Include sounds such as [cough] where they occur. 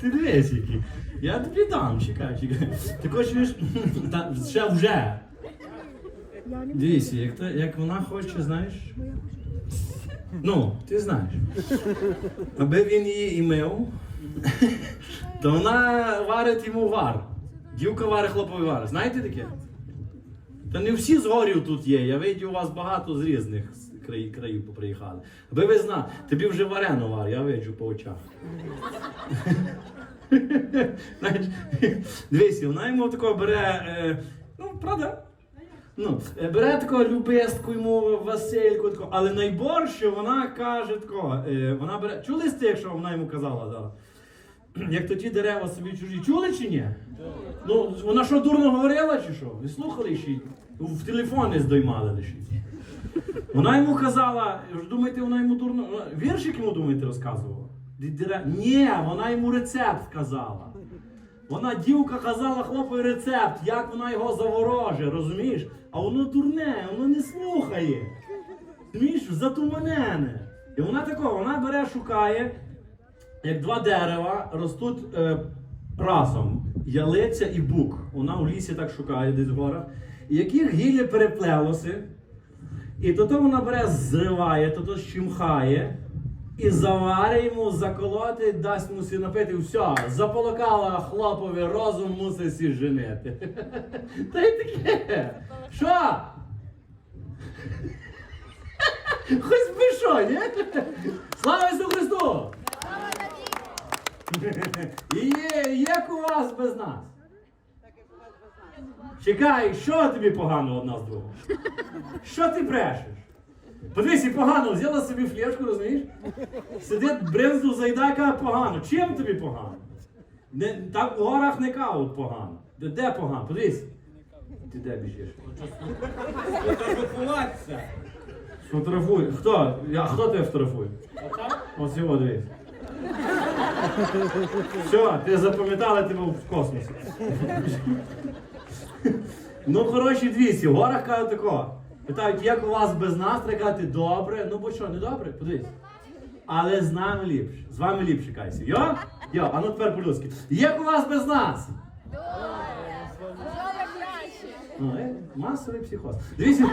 Ти дивись який. Я тобі дам, чекай, чекай. Ти хочеш, та, ще вже. Дивись, як, та- як вона хоче, знаєш. Ну, ти знаєш. Аби він її і мив, то вона варить йому вар. Дівка варить хлоповий вар. Знаєте таке? Та не всі з горів тут є. Я видів, у вас багато з різних країв, країв поприїхали. Аби ви знали, тобі вже варено вар, я виджу по очах. Знаєш, Дивись, вона йому такого бере, е, ну, правда? Ну, е, бере такого любистку йому Васильку, такого, але найбільше вона каже такого, е, вона бере. Чули сте, якщо вона йому казала зараз? Як то ті дерева собі чужі, чули чи ні? Ну, вона що дурно говорила чи що? Ви слухали ще? В телефоні здоймали лише. Вона йому казала, думаєте, вона йому дурно. Віршик йому думаєте розказувала? Ні, вона йому рецепт казала. Вона дівка казала хлопові рецепт, як вона його завороже, розумієш? А воно дурне, воно не слухає. Розумієш, затуманене. І вона такого, вона бере, шукає, як два дерева ростуть е, разом. Ялиця і бук. Вона у лісі так шукає десь в горах. І яких гілля переплелося. І то то вона бере, зриває, то то щимхає. І заварить йому заколоти, дасть мусі напити, все, заполокала хлопові, розум мусить сі женити. [laughs] Та й таке. Що? Хоч би що, ні? Слава Ісусу Христу! І є, як у вас без нас? Чекай, що тобі погано одна з двох? Що ти брешеш? Подивись, і погано, взяла собі флешку, розумієш? Сидить бринзу зайдає, каже, погано. Чим тобі погано? Не, так в горах не кажуть погано. Де, де погано? Подивись. Ти де біжиш? Фотографуватися. Фотографуй. Хто? Я, хто тебе фотографує? Ось його дивись. Все, ти запам'ятали, ти був в космосі. ну, коротше, двісті, в горах кажуть такого. Питають, як у вас без нас, треба казати, добре. Ну бо що, не добре? Подивись. Але з нами ліпше. З вами ліпше, кайся. Йо? Йо, а ну тепер по-людськи. Як у вас без нас? Ну, е, масовий психоз. Дивіться.